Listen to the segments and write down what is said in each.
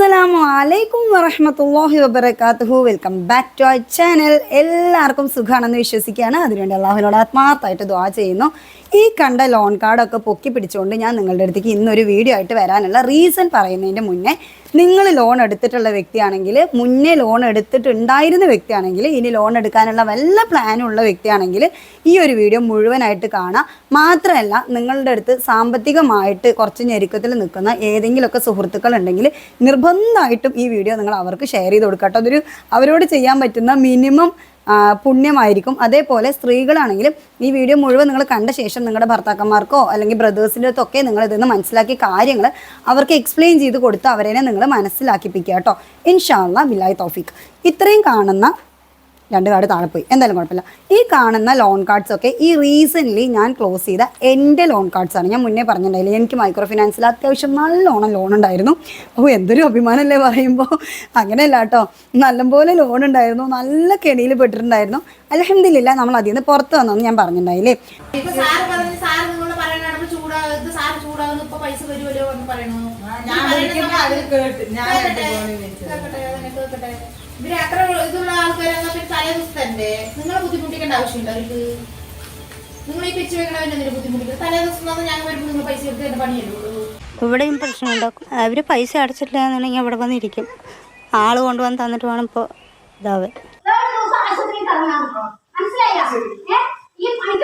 അസ്സലാമു അലൈക്കും വറഹമത്തല്ലാഹി വബർക്കാത്തുഹു welcome back to I channel. എല്ലാവർക്കും സുഖമാണെന്ന് വിശ്വസിക്കുകയാണ്. അതിനുവേണ്ടി അള്ളാഹുവിനോട് ആത്മാർത്ഥമായിട്ട് ദ്വാ ചെയ്യുന്നു. ഈ കണ്ട ലോൺ കാർഡൊക്കെ പൊക്കി പിടിച്ചുകൊണ്ട് ഞാൻ നിങ്ങളുടെ അടുത്തേക്ക് ഇന്നൊരു വീഡിയോ ആയിട്ട് വരാനുള്ള റീസൺ പറയുന്നതിന്റെ മുന്നേ നിങ്ങൾ ലോൺ എടുത്തിട്ടുള്ള വ്യക്തിയാണെങ്കിൽ മുന്നേ ലോൺ എടുത്തിട്ടുണ്ടായിരുന്ന വ്യക്തിയാണെങ്കിൽ ഇനി ലോൺ എടുക്കാനുള്ള വല്ല പ്ലാനും ഉള്ള വ്യക്തിയാണെങ്കിൽ ഈ ഒരു വീഡിയോ മുഴുവനായിട്ട് കാണാം. മാത്രമല്ല നിങ്ങളുടെ അടുത്ത് സാമ്പത്തികമായിട്ട് കുറച്ച് ഞെരുക്കത്തിൽ നിൽക്കുന്ന ഏതെങ്കിലുമൊക്കെ സുഹൃത്തുക്കൾ ഉണ്ടെങ്കിൽ നിർബന്ധമായിട്ടും ഈ വീഡിയോ നിങ്ങൾ അവർക്ക് ഷെയർ ചെയ്ത് കൊടുക്കാം കേട്ടോ. അതൊരു അവരോട് ചെയ്യാൻ പറ്റുന്ന മിനിമം പുണ്യമായിരിക്കും. അതേപോലെ സ്ത്രീകളാണെങ്കിലും ഈ വീഡിയോ മുഴുവൻ നിങ്ങൾ കണ്ട ശേഷം നിങ്ങളുടെ ഭർത്താക്കന്മാർക്കോ അല്ലെങ്കിൽ ബ്രദേഴ്സിന്റെ അടുത്തൊക്കെ നിങ്ങൾ ഇതൊന്ന് മനസ്സിലാക്കിയ കാര്യങ്ങൾ അവർക്ക് എക്സ്പ്ലെയിൻ ചെയ്ത് കൊടുത്ത് അവരെ നിങ്ങൾ മനസ്സിലാക്കിപ്പിക്കുക കേട്ടോ. ഇൻഷാല്ല ബിലായ് തോഫിക്ക് ഇത്രയും കാണുന്ന രണ്ട് കാർഡ് താഴെ പോയി. എന്തായാലും കുഴപ്പമില്ല. ഈ കാണുന്ന ലോൺ കാർഡ്സ് ഒക്കെ ഈ റീസെന്റ്ലി ഞാൻ ക്ലോസ് ചെയ്ത എന്റെ ലോൺ കാർഡ്സ് ആണ്. ഞാൻ മുന്നേ പറഞ്ഞിട്ടുണ്ടായില്ല എനിക്ക് മൈക്രോ ഫിനാൻസിൽ അത്യാവശ്യം നല്ലോണം ലോൺ ഉണ്ടായിരുന്നു. അപ്പോൾ എന്തൊരു അഭിമാനമല്ലേ പറയുമ്പോൾ അങ്ങനെയല്ല കേട്ടോ. നല്ലപോലെ ലോൺ ഉണ്ടായിരുന്നു. നല്ല കെണിയിൽ പെട്ടിട്ടുണ്ടായിരുന്നു. അലഹമില്ല നമ്മൾ അതിൽ നിന്ന് പുറത്ത് വന്നെന്ന് ഞാൻ പറഞ്ഞിട്ടുണ്ടായില്ലേ. പൈസ വരുമല്ലോ എന്ന് പറയണു ഞാൻ കേൾക്കട്ടെ, കേൾക്കട്ടെ. ഇവർ അത്ര ഇതുള്ള ആൾക്കാരെ പിന്നെ തലേ ദിവസത്തല്ലേ? നിങ്ങളെ ബുദ്ധിമുട്ടിക്കേണ്ട ആവശ്യമുണ്ടോ അവർക്ക് നിങ്ങൾ ഈ പിച്ച് വെക്കണവരെ എന്തിനു ബുദ്ധിമുട്ടിക്കുന്നത് തലേ ദിവസം ഞങ്ങൾ വരുമ്പോൾ നിങ്ങൾ പൈസ എടുത്ത് എന്റെ പണിയല്ലേ ഇവിടെയും പ്രശ്നമുണ്ടാക്കും അവർ പൈസ അടച്ചിട്ടില്ല എന്നുണ്ടെങ്കിൽ അവിടെ വന്നിരിക്കും ആൾ കൊണ്ടുവന്ന് തന്നിട്ട് വേണം ഇപ്പോൾ ഇതാവേ വേറെ ഈ പണം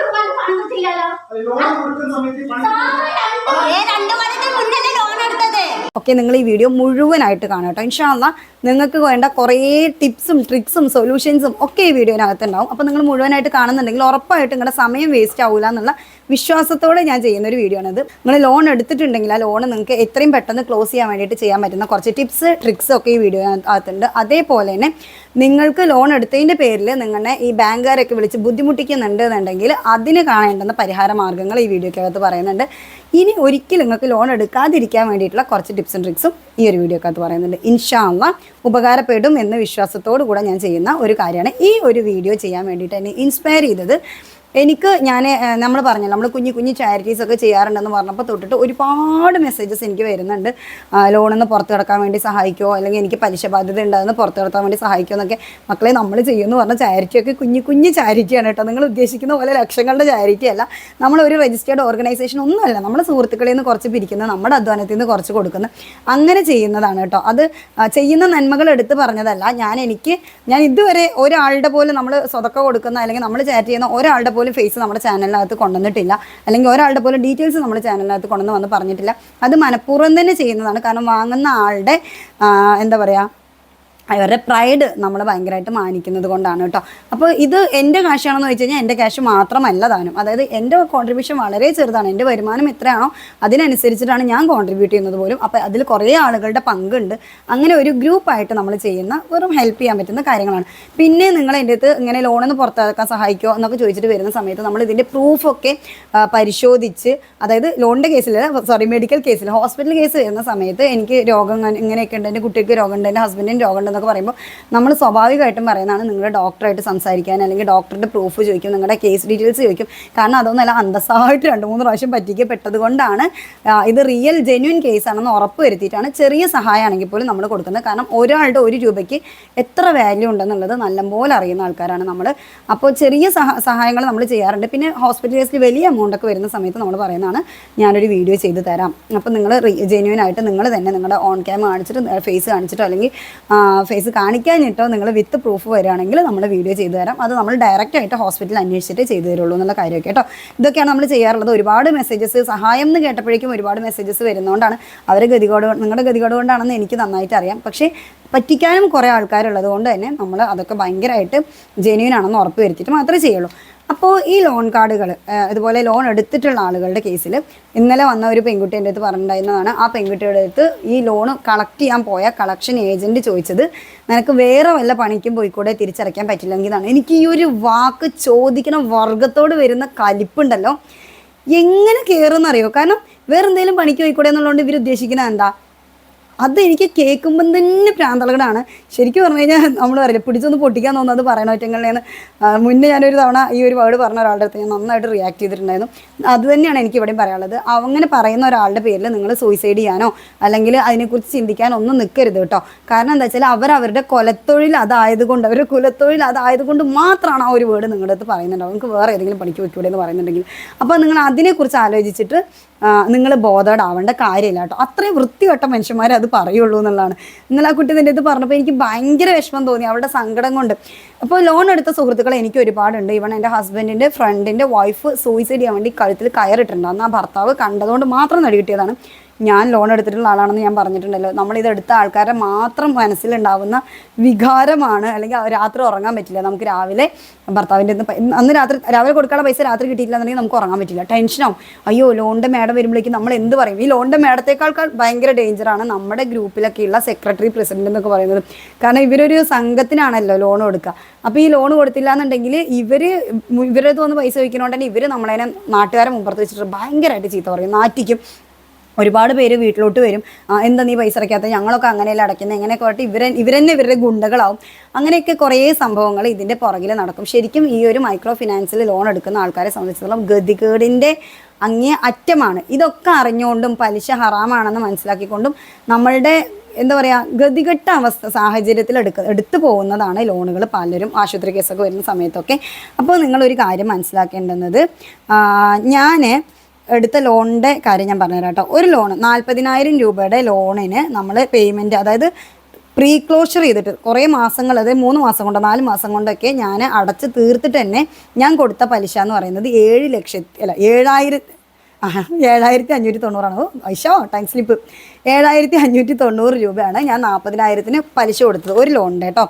രണ്ട് കൊല്ലത്തിന് മുന്നല്ലേ ലോൺ എടുത്തത്? ഓക്കെ നിങ്ങൾ ഈ വീഡിയോ മുഴുവനായിട്ട് കാണാം കേട്ടോ. ഇൻഷാല്ല നിങ്ങൾക്ക് വേണ്ട കുറേ ടിപ്സും ട്രിക്സും സൊല്യൂഷൻസും ഒക്കെ ഈ വീഡിയോനകത്തുണ്ടാവും. അപ്പോൾ നിങ്ങൾ മുഴുവനായിട്ട് കാണുന്നുണ്ടെങ്കിൽ ഉറപ്പായിട്ട് നിങ്ങളുടെ സമയം വേസ്റ്റ് ആവില്ല എന്നുള്ള വിശ്വാസത്തോടെ ഞാൻ ചെയ്യുന്ന ഒരു വീഡിയോ ആണിത് നിങ്ങൾ ലോൺ എടുത്തിട്ടുണ്ടെങ്കിൽ ആ ലോൺ നിങ്ങൾക്ക് എത്രയും പെട്ടെന്ന് ക്ലോസ് ചെയ്യാൻ വേണ്ടിയിട്ട് ചെയ്യാൻ പറ്റുന്ന കുറച്ച് ടിപ്സ് ട്രിക്സ് ഒക്കെ ഈ വീഡിയോ അകത്തുണ്ട് അതേപോലെ തന്നെ നിങ്ങൾക്ക് ലോൺ എടുത്തതിന്റെ പേരിൽ നിങ്ങളെ ഈ ബാങ്കുകാരൊക്കെ വിളിച്ച് ബുദ്ധിമുട്ടിക്കുന്നുണ്ട് എന്നുണ്ടെങ്കിൽ അതിന് കാണേണ്ടുന്ന പരിഹാര മാർഗങ്ങൾ ഈ വീഡിയോക്കകത്ത് പറയുന്നുണ്ട്. ഇനി ഒരിക്കലും നിങ്ങൾക്ക് ലോൺ എടുക്കാതിരിക്കാൻ വേണ്ടിയിട്ടുള്ള കുറച്ച് ടിപ്സ് ആൻഡ് ട്രിക്സും ഈ ഒരു വീഡിയോക്കകത്ത് പറയുന്നുണ്ട്. ഇൻഷാല്ല ഉപകാരപ്പെടും എന്ന വിശ്വാസത്തോടു കൂടെ ഞാൻ ചെയ്യുന്ന ഒരു കാര്യമാണ് ഈ ഒരു വീഡിയോ ചെയ്യാൻ വേണ്ടിയിട്ട് എന്നെ ഇൻസ്പയർ ചെയ്തത് എനിക്ക് ഞാൻ നമ്മൾ പറഞ്ഞു നമ്മൾ കുഞ്ഞു കുഞ്ഞു ചാരിറ്റീസ് ഒക്കെ ചെയ്യാറുണ്ടെന്ന് പറഞ്ഞപ്പോൾ തൊട്ടിട്ട് ഒരുപാട് മെസ്സേജസ് എനിക്ക് വരുന്നുണ്ട്. ലോണിൽ നിന്ന് പുറത്ത് കിടക്കാൻ വേണ്ടി സഹായിക്കുമോ അല്ലെങ്കിൽ എനിക്ക് പലിശ ബാധ്യത ഉണ്ടാകുന്ന പുറത്ത് കിടക്കാൻ വേണ്ടി സഹായിക്കുമോ എന്നൊക്കെ മക്കളെ നമ്മൾ ചെയ്യുമെന്ന് പറഞ്ഞ ചാരിറ്റിയൊക്കെ കുഞ്ഞു കുഞ്ഞു ചാരിറ്റിയാണ് കേട്ടോ. നിങ്ങൾ ഉദ്ദേശിക്കുന്ന പോലെ ലക്ഷങ്ങളുടെ ചാരിറ്റി അല്ല. നമ്മളൊരു രജിസ്റ്റേർഡ് ഓർഗനൈസേഷൻ ഒന്നുമല്ല നമ്മുടെ സുഹൃത്തുക്കളിൽ നിന്ന് കുറച്ച് പിരിക്കുന്ന നമ്മുടെ അധ്വാനത്തിൽ നിന്ന് കുറച്ച് കൊടുക്കുന്ന അങ്ങനെ ചെയ്യുന്നതാണ് കേട്ടോ. അത് ചെയ്യുന്ന നന്മകൾ എടുത്ത് പറഞ്ഞതല്ല. ഞാൻ എനിക്ക് ഞാൻ ഇതുവരെ ഒരാളുടെ പോലും നമ്മൾ സ്വതക്ക കൊടുക്കുന്ന അല്ലെങ്കിൽ നമ്മൾ ചാറ്റ് ചെയ്യുന്ന ഒരാളുടെ പോലും ഫേസ് നമ്മുടെ ചാനലിനകത്ത് കൊണ്ടുവന്നിട്ടില്ല. അല്ലെങ്കിൽ ഒരാളുടെ പോലും ഡീറ്റെയിൽസ് നമ്മുടെ ചാനലിനകത്ത് കൊണ്ടുവന്ന് വന്ന് പറഞ്ഞിട്ടില്ല. അത് മനഃപൂർവം തന്നെ ചെയ്യുന്നതാണ്. കാരണം വാങ്ങുന്ന ആളുടെ എന്താ പറയുക അവരുടെ പ്രൈഡ് നമ്മൾ ഭയങ്കരമായിട്ട് മാനിക്കുന്നത് കൊണ്ടാണ് കേട്ടോ. അപ്പോൾ ഇത് എന്റെ കാശാണെന്ന് വെച്ച് കഴിഞ്ഞാൽ എന്റെ ക്യാഷ് മാത്രമല്ല താനും. അതായത് എന്റെ കോൺട്രിബ്യൂഷൻ വളരെ ചെറുതാണ്. എന്റെ വരുമാനം എത്രയാണോ അതിനനുസരിച്ചിട്ടാണ് ഞാൻ കോൺട്രിബ്യൂട്ട് ചെയ്യുന്നത് പോലും. അപ്പോൾ അതിൽ കുറേ ആളുകളുടെ പങ്കുണ്ട്. അങ്ങനെ ഒരു ഗ്രൂപ്പായിട്ട് നമ്മൾ ചെയ്യുന്ന വെറും ഹെൽപ്പ് ചെയ്യാൻ പറ്റുന്ന കാര്യങ്ങളാണ്. പിന്നെ നിങ്ങൾ എന്റെ അടുത്ത് ഇങ്ങനെ ലോണൊന്ന് നിന്ന് പുറത്താക്കാൻ സഹായിക്കുമോ എന്നൊക്കെ ചോദിച്ചിട്ട് വരുന്ന സമയത്ത് നമ്മൾ ഇതിന്റെ പ്രൂഫൊക്കെ പരിശോധിച്ച് അതായത് ലോണിന്റെ കേസിൽ സോറി മെഡിക്കൽ കേസിൽ ഹോസ്പിറ്റൽ കേസ് വരുന്ന സമയത്ത് എനിക്ക് രോഗം ഇങ്ങനെ- ഇങ്ങനെയൊക്കെ ഉണ്ട്. എന്റെ കുട്ടിക്ക് രോഗമുണ്ട് എന്റെ ഹസ്ബൻഡിന് രോഗമുണ്ട് എന്നൊക്കെ പറയുമ്പോൾ നമ്മൾ സ്വാഭാവികമായിട്ടും പറയുന്നതാണ് നിങ്ങൾ ഡോക്ടറായിട്ട് സംസാരിക്കാൻ അല്ലെങ്കിൽ ഡോക്ടറുടെ പ്രൂഫ് ചോദിക്കും നിങ്ങളുടെ കേസ് ഡീറ്റെയിൽസ് ചോദിക്കും. കാരണം അതൊന്നല്ല അന്തസ്സായിട്ട് രണ്ട് മൂന്ന് പ്രാവശ്യം പറ്റിക്കപ്പെട്ടത് കൊണ്ടാണ് ഇത് റിയൽ ജെന്യൂൻ കേസാണെന്ന് ഉറപ്പ് വരുത്തിയിട്ടാണ് ചെറിയ സഹായമാണെങ്കിൽ പോലും നമ്മൾ കൊടുക്കുന്നത്. കാരണം ഒരാളുടെ ഒരു രൂപയ്ക്ക് എത്ര വാല്യൂ ഉണ്ടെന്നുള്ളത് നല്ലപോലെ അറിയുന്ന ആൾക്കാരാണ് നമ്മൾ. അപ്പോൾ ചെറിയ സഹായങ്ങൾ നമ്മൾ ചെയ്യാറുണ്ട്. പിന്നെ ഹോസ്പിറ്റൽ കേസിൽ വലിയ എമൗണ്ടൊക്കെ വരുന്ന സമയത്ത് നമ്മൾ പറയുന്നതാണ് ഞാനൊരു വീഡിയോ ചെയ്ത് തരാം. അപ്പോൾ നിങ്ങൾ ജെന്യൂൻ ആയിട്ട് നിങ്ങൾ തന്നെ നിങ്ങളുടെ ഓൺ ക്യാം കാണിച്ചിട്ട് ഫേസ് കാണിച്ചിട്ടോ അല്ലെങ്കിൽ ഫേസ് കാണിക്കാഞ്ഞിട്ടോ നിങ്ങൾ വിത്ത് പ്രൂഫ് വരികയാണെങ്കിൽ നമ്മൾ വീഡിയോ ചെയ്തു തരാം. അത് നമ്മൾ ഡയറക്റ്റ് ആയിട്ട് ഹോസ്പിറ്റലിൽ അന്വേഷിച്ചിട്ട് ചെയ്തു തരുള്ളൂ എന്നുള്ള കാര്യമൊക്കെ കേട്ടോ. ഇതൊക്കെയാണ് നമ്മൾ ചെയ്യാറുള്ളത്. ഒരുപാട് മെസ്സേജസ് സഹായം എന്ന് കേട്ടപ്പോഴേക്കും ഒരുപാട് മെസ്സേജസ് വരുന്നതുകൊണ്ടാണ് അവർ ഗതികോട് നിങ്ങളുടെ ഗതികോട് കൊണ്ടാണെന്ന് എനിക്ക് നന്നായിട്ട് അറിയാം. പക്ഷേ പറ്റിക്കാനും കുറേ ആൾക്കാരുള്ളത് കൊണ്ട് തന്നെ നമ്മൾ അതൊക്കെ ഭയങ്കരമായിട്ട് ജെന്യൂൻ ആണെന്ന് ഉറപ്പ് വരുത്തിയിട്ട് മാത്രമേ ചെയ്യുള്ളൂ. അപ്പോൾ ഈ ലോൺ കാർഡുകൾ ഇതുപോലെ ലോൺ എടുത്തിട്ടുള്ള ആളുകളുടെ കേസിൽ ഇന്നലെ വന്ന ഒരു പെൺകുട്ടി എന്റെ അടുത്ത് പറഞ്ഞിട്ടുണ്ടായിരുന്നതാണ്. ആ പെൺകുട്ടിയുടെ അടുത്ത് ഈ ലോൺ കളക്ട് ചെയ്യാൻ പോയ കളക്ഷൻ ഏജന്റ് ചോദിച്ചത് നിനക്ക് വേറെ വല്ല പണിക്കും പോയിക്കൂടെ? തിരിച്ചടയ്ക്കാൻ പറ്റില്ലെങ്കിൽ എന്നാണ്. എനിക്ക് ഈ ഒരു വാക്ക് ചോദിക്കണ വർഗത്തോട് വരുന്ന കലിപ്പുണ്ടല്ലോ. എങ്ങനെ കയറുമെന്നറിയോ കാരണം വേറെ എന്തെങ്കിലും പണിക്ക് പോയിക്കൂടെ എന്നുള്ളതുകൊണ്ട് ഇവർ ഉദ്ദേശിക്കുന്നത് എന്താ? അത് എനിക്ക് കേൾക്കുമ്പം തന്നെ പ്രാന്തളകടാണ്. ശരിക്കും പറഞ്ഞു കഴിഞ്ഞാൽ നമ്മൾ പറയില്ല പിടിച്ചൊന്ന് പൊട്ടിക്കാൻ തോന്നുന്നത് പറയണ ഒറ്റങ്ങളിലേന്ന്. മുന്നേ ഞാനൊരു തവണ ഈ ഒരു വേർഡ് പറഞ്ഞ ഒരാളുടെ അടുത്ത് ഞാൻ നന്നായിട്ട് റിയാക്ട് ചെയ്തിട്ടുണ്ടായിരുന്നു. അത് തന്നെയാണ് എനിക്ക് ഇവിടെയും പറയാനുള്ളത്. അങ്ങനെ പറയുന്ന ഒരാളുടെ പേരിൽ നിങ്ങൾ സൂയിസൈഡ് ചെയ്യാനോ അല്ലെങ്കിൽ അതിനെക്കുറിച്ച് ചിന്തിക്കാൻ ഒന്നും നിൽക്കരുത് കേട്ടോ. കാരണം എന്താ വെച്ചാൽ അവർ അവരുടെ കൊലത്തൊഴിൽ അതായതുകൊണ്ട് അവരുടെ കുലത്തൊഴിൽ അതായതുകൊണ്ട് മാത്രമാണ് ആ ഒരു വേർഡ് നിങ്ങളുടെ അടുത്ത് പറയുന്നുണ്ടാവും നിങ്ങൾക്ക് വേറെ ഏതെങ്കിലും പണിക്ക് വെക്കൂടെ എന്ന് പറയുന്നുണ്ടെങ്കിൽ. അപ്പോൾ നിങ്ങൾ അതിനെക്കുറിച്ച് ആലോചിച്ചിട്ട് നിങ്ങൾ ബോധേഡ് ആവേണ്ട കാര്യമില്ല കേട്ടോ. അത്രയും വൃത്തികെട്ട മനുഷ്യന്മാരെ അത് പറയുള്ളൂ എന്നുള്ളതാണ്. ഇന്നലെ ആ കുട്ടി നിന്റെ ഇത് പറഞ്ഞപ്പോൾ എനിക്ക് ഭയങ്കര വിഷമം തോന്നി അവരുടെ സങ്കടം കൊണ്ട്. അപ്പോൾ ലോൺ എടുത്ത സുഹൃത്തുക്കൾ എനിക്ക് ഒരുപാടുണ്ട്. ഇവൺ എന്റെ ഹസ്ബൻഡിന്റെ ഫ്രണ്ടിന്റെ വൈഫ് സൂയിസൈഡ് ചെയ്യാൻ വേണ്ടി കഴുത്തിൽ കയറിയിട്ടുണ്ട്. അന്ന് ആ ഭർത്താവ് കണ്ടതുകൊണ്ട് മാത്രം നടി കിട്ടിയതാണ് ഞാൻ ലോൺ എടുത്തിട്ടുള്ള ആളാണെന്ന് ഞാൻ പറഞ്ഞിട്ടുണ്ടല്ലോ. നമ്മൾ എടുത്ത ആൾക്കാരുടെ മാത്രം മനസ്സിലുണ്ടാവുന്ന വികാരമാണ്. അല്ലെങ്കിൽ രാത്രി ഉറങ്ങാൻ പറ്റില്ല. നമുക്ക് രാവിലെ ഭർത്താവിന്റെ അന്ന് രാത്രി രാവിലെ കൊടുക്കാനുള്ള പൈസ രാത്രി കിട്ടിയിട്ടില്ലെന്നുണ്ടെങ്കിൽ നമുക്ക് ഉറങ്ങാൻ പറ്റില്ല. ടെൻഷനാവും അയ്യോ ലോണിന്റെ മേഡം വരുമ്പോഴേക്കും നമ്മൾ എന്ത് പറയും? ഈ ലോണിന്റെ മേഡത്തേക്കാൾ ഭയങ്കര ഡേഞ്ചറാണ് നമ്മുടെ ഗ്രൂപ്പിലൊക്കെയുള്ള സെക്രട്ടറി പ്രസിഡന്റ് എന്നൊക്കെ പറയുന്നത്. കാരണം ഇവരൊരു സംഘത്തിനാണല്ലോ ലോൺ കൊടുക്കുക. അപ്പോൾ ഈ ലോൺ കൊടുത്തില്ല എന്നുണ്ടെങ്കിൽ ഇവർ ഇവരത് വന്ന് പൈസ വയ്ക്കുന്നതുകൊണ്ട് തന്നെ ഇവർ നമ്മളതിനെ നാട്ടുകാരെ മുമ്പുറത്ത് വെച്ചിട്ട് ഭയങ്കരമായിട്ട് ചീത്ത പറയും. നാറ്റിക്കും. ഒരുപാട് പേര് വീട്ടിലോട്ട് വരും. എന്താ നീ പൈസ അടയ്ക്കാത്ത ഞങ്ങളൊക്കെ അങ്ങനെയല്ല അടയ്ക്കുന്നത് എങ്ങനെയൊക്കെ ആയിട്ട് ഇവരെ ഇവരെന്നെ ഇവരുടെ ഗുണ്ടകളാവും. അങ്ങനെയൊക്കെ കുറേ സംഭവങ്ങൾ ഇതിന്റെ പുറകിൽ നടക്കും. ശരിക്കും ഈ ഒരു മൈക്രോ ഫിനാൻസിൽ ലോൺ എടുക്കുന്ന ആൾക്കാരെ സംബന്ധിച്ചിടത്തോളം ഗതികേടിന്റെ അങ്ങേ അറ്റമാണ്. ഇതൊക്കെ അറിഞ്ഞുകൊണ്ടും പലിശ ഹറാമാണെന്ന് മനസ്സിലാക്കിക്കൊണ്ടും നമ്മളുടെ എന്താ പറയുക ഗതികെട്ട അവസ്ഥ സാഹചര്യത്തിൽ എടുക്ക എടുത്തു പോകുന്നതാണ് ലോണുകൾ പലരും ആശുപത്രി കേസൊക്കെ വരുന്ന സമയത്തൊക്കെ. അപ്പോൾ നിങ്ങളൊരു കാര്യം മനസ്സിലാക്കേണ്ടുന്നത് ഞാൻ എടുത്ത ലോണിന്റെ കാര്യം ഞാൻ പറഞ്ഞുതരാം കേട്ടോ. ഒരു ലോൺ നാൽപ്പതിനായിരം രൂപയുടെ ലോണിന് നമ്മൾ പേയ്മെന്റ് അതായത് പ്രീ ക്ലോഷർ ചെയ്തിട്ട് കുറേ മാസങ്ങൾ അതായത് മൂന്ന് മാസം കൊണ്ടോ നാല് മാസം കൊണ്ടൊക്കെ ഞാൻ അടച്ച് തീർത്തിട്ട് തന്നെ ഞാൻ കൊടുത്ത പലിശ എന്ന് പറയുന്നത് ഏഴ് ലക്ഷത്തി അല്ല ഏഴായിരത്തി ഏഴായിരത്തി അഞ്ഞൂറ്റി തൊണ്ണൂറാണ് ഐഷോ ടൈം സ്ലിപ്പ് ഏഴായിരത്തി അഞ്ഞൂറ്റി തൊണ്ണൂറ് രൂപയാണ് ഞാൻ നാൽപ്പതിനായിരത്തിന് പലിശ കൊടുത്തത് ഒരു ലോണിന്റെ കേട്ടോ.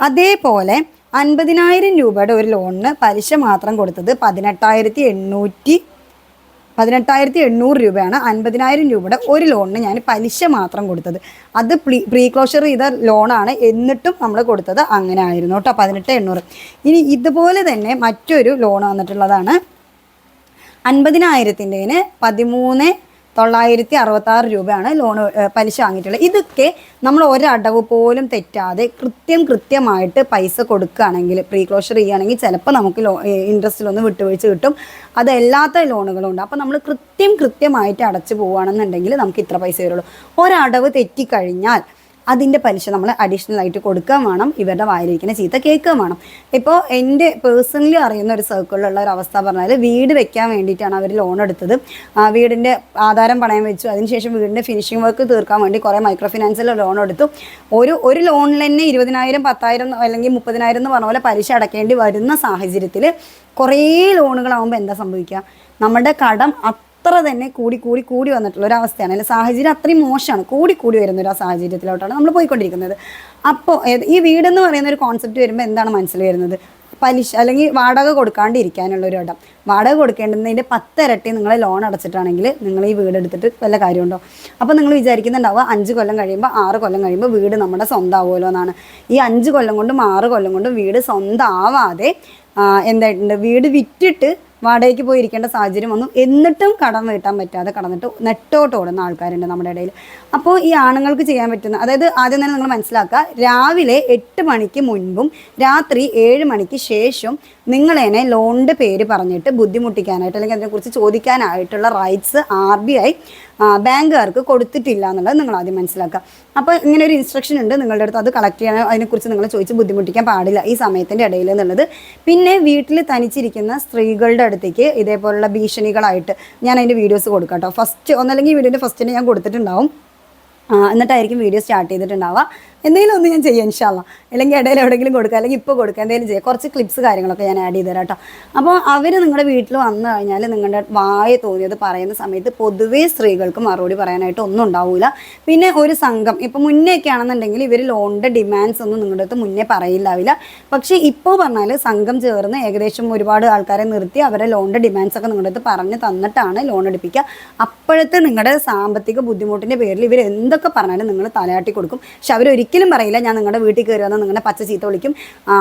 അതേപോലെ അൻപതിനായിരം രൂപയുടെ ഒരു ലോണിന് പലിശ മാത്രം കൊടുത്തത് പതിനെട്ടായിരത്തി എണ്ണൂറ്റി പതിനെട്ടായിരത്തി എണ്ണൂറ് രൂപയാണ് അൻപതിനായിരം രൂപയുടെ ഒരു ലോണിന് ഞാൻ പലിശ മാത്രം കൊടുത്തത്. അത് പ്രീ ക്ലോഷർ ചെയ്ത ലോണാണ് എന്നിട്ടും നമ്മൾ കൊടുത്തത് അങ്ങനെ ആയിരുന്നു കേട്ടോ പതിനെട്ട് എണ്ണൂറ്. ഇനി ഇതുപോലെ തന്നെ മറ്റൊരു ലോൺ വന്നിട്ടുള്ളതാണ് അൻപതിനായിരത്തിന്റെന് പതിമൂന്ന് തൊള്ളായിരത്തി അറുപത്തി ആറ് രൂപയാണ് ലോൺ പലിശ വാങ്ങിയിട്ടുള്ളത്. ഇതൊക്കെ നമ്മൾ ഒരടവ് പോലും തെറ്റാതെ കൃത്യം കൃത്യമായിട്ട് പൈസ കൊടുക്കുകയാണെങ്കിൽ പ്രീ ക്ലോഷർ ചെയ്യുകയാണെങ്കിൽ ചിലപ്പോൾ നമുക്ക് ലോ ഇൻട്രസ്റ്റിലൊന്ന് വിട്ടുവീഴ്ച കിട്ടും. അതല്ലാത്ത ലോണുകളും ഉണ്ട്. അപ്പോൾ നമ്മൾ കൃത്യം കൃത്യമായിട്ട് അടച്ചു പോവുകയാണെന്നുണ്ടെങ്കിൽ നമുക്ക് ഇത്ര പൈസ വരുള്ളൂ ഒരടവ് തെറ്റിക്കഴിഞ്ഞാൽ അതിന്റെ പലിശ നമ്മൾ അഡീഷണൽ ആയിട്ട് കൊടുക്കാൻ വേണം ഇവരുടെ വായിലിരിക്കുന്ന ചീത്ത കേൾക്കുക വേണം. ഇപ്പോൾ എന്റെ പേഴ്സണലി അറിയുന്ന ഒരു സർക്കിളിലുള്ള ഒരു അവസ്ഥ പറഞ്ഞാൽ വീട് വെക്കാൻ വേണ്ടിയിട്ടാണ് അവർ ലോൺ എടുത്തത്. ആ, വീടിന്റെ ആധാരം പണയം വെച്ചു. അതിനുശേഷം വീടിന്റെ ഫിനിഷിംഗ് വർക്ക് തീർക്കാൻ വേണ്ടി കുറേ മൈക്രോ ഫിനാൻസിൽ ലോൺ എടുത്തു. ഒരു ഒരു ലോണിൽ തന്നെ ഇരുപതിനായിരം പത്തായിരം അല്ലെങ്കിൽ മുപ്പതിനായിരം എന്ന് പറഞ്ഞ പോലെ പലിശ അടക്കേണ്ടി വരുന്ന സാഹചര്യത്തിൽ കുറേ ലോണുകളാകുമ്പോൾ എന്താ സംഭവിക്കുക? നമ്മുടെ കടം അത്ര തന്നെ കൂടി കൂടി കൂടി വന്നിട്ടുള്ള ഒരു അവസ്ഥയാണ്. അല്ലെങ്കിൽ സാഹചര്യം അത്രയും മോശമാണ്. കൂടി കൂടി വരുന്ന ഒരു സാഹചര്യത്തിലോട്ടാണ് നമ്മൾ പോയിക്കൊണ്ടിരിക്കുന്നത്. അപ്പോൾ ഈ വീടെന്ന് പറയുന്ന ഒരു കോൺസെപ്റ്റ് വരുമ്പോൾ എന്താണ് മനസ്സിൽ വരുന്നത്? പലിശ അല്ലെങ്കിൽ വാടക കൊടുക്കാണ്ടിരിക്കാനുള്ള ഒരു ഇടം. വാടക കൊടുക്കേണ്ടതിന്റെ പത്തിരട്ടി നിങ്ങൾ ലോൺ അടച്ചിട്ടാണെങ്കിൽ നിങ്ങൾ ഈ വീട് എടുത്തിട്ട് വല്ല കാര്യമുണ്ടോ? അപ്പോൾ നിങ്ങൾ വിചാരിക്കുന്നുണ്ടാവുക അഞ്ച് കൊല്ലം കഴിയുമ്പോൾ ആറ് കൊല്ലം കഴിയുമ്പോൾ വീട് നമ്മുടെ സ്വന്തമാവുമല്ലോ എന്നാണ്. ഈ അഞ്ച് കൊല്ലം കൊണ്ടും ആറ് കൊല്ലം കൊണ്ടും വീട് സ്വന്തമാവാതെ എന്തായിട്ടുണ്ട്? വീട് വിറ്റിട്ട് വാടകയ്ക്ക് പോയിരിക്കേണ്ട സാഹചര്യം വന്നു. എന്നിട്ടും കടം വീട്ടാൻ പറ്റാതെ കടന്നിട്ട് നെട്ടോട്ട് ഓടുന്ന ആൾക്കാരുണ്ട് നമ്മുടെ ഇടയിൽ. അപ്പോൾ ഈ ആണുങ്ങൾക്ക് ചെയ്യാൻ പറ്റുന്ന അതായത് ആദ്യം തന്നെ നിങ്ങൾ മനസ്സിലാക്കുക രാവിലെ എട്ട് മണിക്ക് മുൻപും രാത്രി ഏഴ് മണിക്ക് ശേഷം നിങ്ങളെന്നെ ലോണിന്റെ പേര് പറഞ്ഞിട്ട് ബുദ്ധിമുട്ടിക്കാനായിട്ട് അല്ലെങ്കിൽ അതിനെക്കുറിച്ച് ചോദിക്കാനായിട്ടുള്ള റൈറ്റ്സ് ആർ ബി ഐ ബാങ്കുകാർക്ക് കൊടുത്തിട്ടില്ല എന്നുള്ളത് നിങ്ങൾ ആദ്യം മനസ്സിലാക്കുക. അപ്പോൾ ഇങ്ങനെ ഒരു ഇൻസ്ട്രക്ഷൻ ഉണ്ട് നിങ്ങളുടെ അടുത്ത്. അത് കളക്ട് ചെയ്യാൻ അതിനെക്കുറിച്ച് നിങ്ങൾ ചോദിച്ച് ബുദ്ധിമുട്ടിക്കാൻ പാടില്ല ഈ സമയത്തിന്റെ ഇടയിൽ എന്നുള്ളത്. പിന്നെ വീട്ടിൽ തനിച്ചിരിക്കുന്ന സ്ത്രീകളുടെ അടുത്തേക്ക് ഇതേപോലുള്ള ഭീഷണികളായിട്ട് ഞാൻ അതിന്റെ വീഡിയോസ് കൊടുക്കാം കേട്ടോ ഫസ്റ്റ് ഒന്നല്ലെങ്കിൽ വീഡിയോന്റെ ഫസ്റ്റിന് ഞാൻ കൊടുത്തിട്ടുണ്ടാവും. എന്നിട്ടായിരിക്കും വീഡിയോ സ്റ്റാർട്ട് ചെയ്തിട്ടുണ്ടാവുക. എന്തെങ്കിലും ഒന്ന് ഞാൻ ചെയ്യാം ഇൻഷാല്ല അല്ലെങ്കിൽ ഇടയിൽ എവിടെയെങ്കിലും കൊടുക്കുക അല്ലെങ്കിൽ ഇപ്പോൾ കൊടുക്കുക എന്തെങ്കിലും ചെയ്യാം. കുറച്ച് ക്ലിപ്സ് കാര്യങ്ങളൊക്കെ ഞാൻ ആഡ് ചെയ്ത് തരാം കേട്ടോ. അപ്പോൾ അവർ നിങ്ങളുടെ വീട്ടിൽ വന്നു കഴിഞ്ഞാൽ നിങ്ങളുടെ വായ തോന്നിയത് പറയുന്ന സമയത്ത് പൊതുവേ സ്ത്രീകൾക്ക് മറുപടി പറയാനായിട്ട് ഒന്നും ഉണ്ടാവില്ല പിന്നെ ഒരു സംഘം ഇപ്പോൾ മുന്നേ ഒക്കെ ആണെന്നുണ്ടെങ്കിൽ ഇവർ ലോണിന്റെ ഡിമാൻഡ്സ് ഒന്നും നിങ്ങളുടെ അടുത്ത് മുന്നേ പറയില്ലാവില്ല. പക്ഷേ ഇപ്പോൾ പറഞ്ഞാൽ സംഘം ചേർന്ന് ഏകദേശം ഒരുപാട് ആൾക്കാരെ നിർത്തി അവരെ ലോണിന്റെ ഡിമാൻഡ്സ് ഒക്കെ നിങ്ങളുടെ അടുത്ത് പറഞ്ഞ് തന്നിട്ടാണ് ലോൺ എടുപ്പിക്കുക. അപ്പോഴത്തെ നിങ്ങളുടെ സാമ്പത്തിക ബുദ്ധിമുട്ടിന്റെ പേരിൽ ഇവർ എന്തൊക്കെ എന്തൊക്കെ പറഞ്ഞാലും നിങ്ങൾ തലയാട്ടി കൊടുക്കും. പക്ഷെ അവരൊരിക്കലും പറയില്ല ഞാൻ നിങ്ങളുടെ വീട്ടിൽ കയറി നിങ്ങളുടെ പച്ച ചീത്ത വിളിക്കും.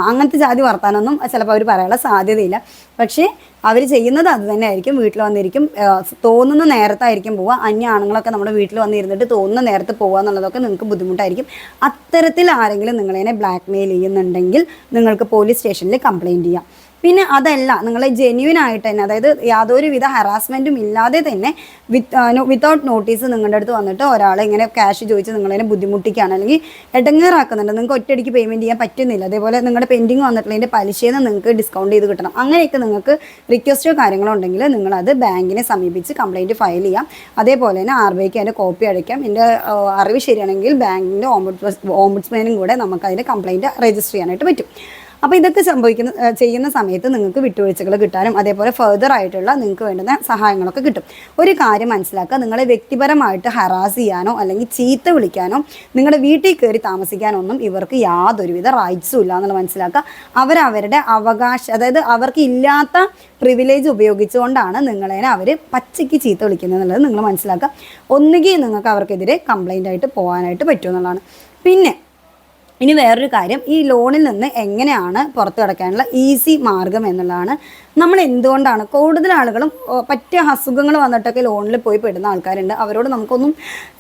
അങ്ങനത്തെ ജാതി വർത്താനൊന്നും ചിലപ്പോൾ അവർ പറയാനുള്ള സാധ്യതയില്ല. പക്ഷേ അവർ ചെയ്യുന്നത് അത് തന്നെ ആയിരിക്കും വീട്ടിൽ വന്നിരിക്കും. തോന്നുന്ന നേരത്തായിരിക്കും പോവുക. അന്യ ആണുങ്ങളൊക്കെ നമ്മുടെ വീട്ടിൽ വന്നിരുന്നിട്ട് തോന്നുന്ന നേരത്ത് പോകുക എന്നുള്ളതൊക്കെ നിങ്ങൾക്ക് ബുദ്ധിമുട്ടായിരിക്കും. അത്തരത്തിൽ ആരെങ്കിലും നിങ്ങളതിനെ ബ്ലാക്ക് മെയിൽ ചെയ്യുന്നുണ്ടെങ്കിൽ നിങ്ങൾക്ക് പോലീസ് സ്റ്റേഷനിൽ കംപ്ലയിന്റ് ചെയ്യാം. പിന്നെ അതല്ല നിങ്ങളെ ജെന്യൂൻ ആയിട്ട് തന്നെ അതായത് യാതൊരു വിധ ഹറാസ്മെന്റും ഇല്ലാതെ തന്നെ വിത്ത് വിത്തൗട്ട് നോട്ടീസ് നിങ്ങളുടെ അടുത്ത് വന്നിട്ട് ഒരാൾ ഇങ്ങനെ ക്യാഷ് ചോദിച്ച് നിങ്ങളതിനെ ബുദ്ധിമുട്ടിക്കുകയാണ്. അല്ലെങ്കിൽ ഇടങ്ങേറാക്കുന്നുണ്ട്. നിങ്ങൾക്ക് ഒറ്റയടിക്ക് പേയ്മെന്റ് ചെയ്യാൻ പറ്റുന്നില്ല. അതേപോലെ നിങ്ങളുടെ പെൻഡിങ് വന്നിട്ടുള്ളതിന്റെ പലിശയിൽ നിന്ന് നിങ്ങൾക്ക് ഡിസ്കൗണ്ട് ചെയ്ത് കിട്ടണം. അങ്ങനെയൊക്കെ നിങ്ങൾക്ക് റിക്വസ്റ്റോ കാര്യങ്ങളോ ഉണ്ടെങ്കിൽ നിങ്ങളത് ബാങ്കിനെ സമീപിച്ച് കംപ്ലയിന്റ് ഫയൽ ചെയ്യാം. അതേപോലെ തന്നെ ആർ ബി ഐക്ക് അതിന്റെ കോപ്പി അടയ്ക്കാം എന്റെ അറിവ് ശരിയാണെങ്കിൽ ബാങ്കിന്റെ ഓംബുഡ്സ് ഓംബുഡ്സ്മാനും കൂടെ നമുക്ക് അതിന്റെ കംപ്ലയിന്റ് രജിസ്റ്റർ ചെയ്യാനായിട്ട് പറ്റും. അപ്പോൾ ഇതൊക്കെ സംഭവിക്കുന്ന ചെയ്യുന്ന സമയത്ത് നിങ്ങൾക്ക് വിട്ടുവീഴ്ചകൾ കിട്ടാനും അതേപോലെ ഫെർദർ ആയിട്ടുള്ള നിങ്ങൾക്ക് വേണ്ടുന്ന സഹായങ്ങളൊക്കെ കിട്ടും. ഒരു കാര്യം മനസ്സിലാക്കുക. നിങ്ങളെ വ്യക്തിപരമായിട്ട് ഹറാസ് ചെയ്യാനോ അല്ലെങ്കിൽ ചീത്ത വിളിക്കാനോ നിങ്ങളുടെ വീട്ടിൽ കയറി താമസിക്കാനോ ഒന്നും ഇവർക്ക് യാതൊരുവിധ റൈറ്റ്സും ഇല്ല എന്നുള്ളത് മനസ്സിലാക്കുക. അവരവരുടെ അവകാശം അതായത് അവർക്ക് ഇല്ലാത്ത പ്രിവിലേജ് ഉപയോഗിച്ചുകൊണ്ടാണ് നിങ്ങളെ അവർ പച്ചയ്ക്ക് ചീത്ത വിളിക്കുന്നത് എന്നുള്ളത് നിങ്ങൾ മനസ്സിലാക്കുക. ഒന്നുകിൽ നിങ്ങൾക്ക് അവർക്കെതിരെ കംപ്ലൈന്റ് ആയിട്ട് പോകാനായിട്ട് പറ്റുമെന്നുള്ളതാണ് പിന്നെ ഇനി വേറൊരു കാര്യം ഈ ലോണിൽ നിന്ന് എങ്ങനെയാണ് പുറത്തു കിടക്കാനുള്ള ഈസി മാർഗം എന്നുള്ളതാണ് നമ്മൾ എന്തുകൊണ്ടാണ് കൂടുതൽ ആളുകളും പറ്റിയ അസുഖങ്ങൾ വന്നിട്ടൊക്കെ ലോണിൽ പോയി പെടുന്ന ആൾക്കാരുണ്ട്. അവരോട് നമുക്കൊന്നും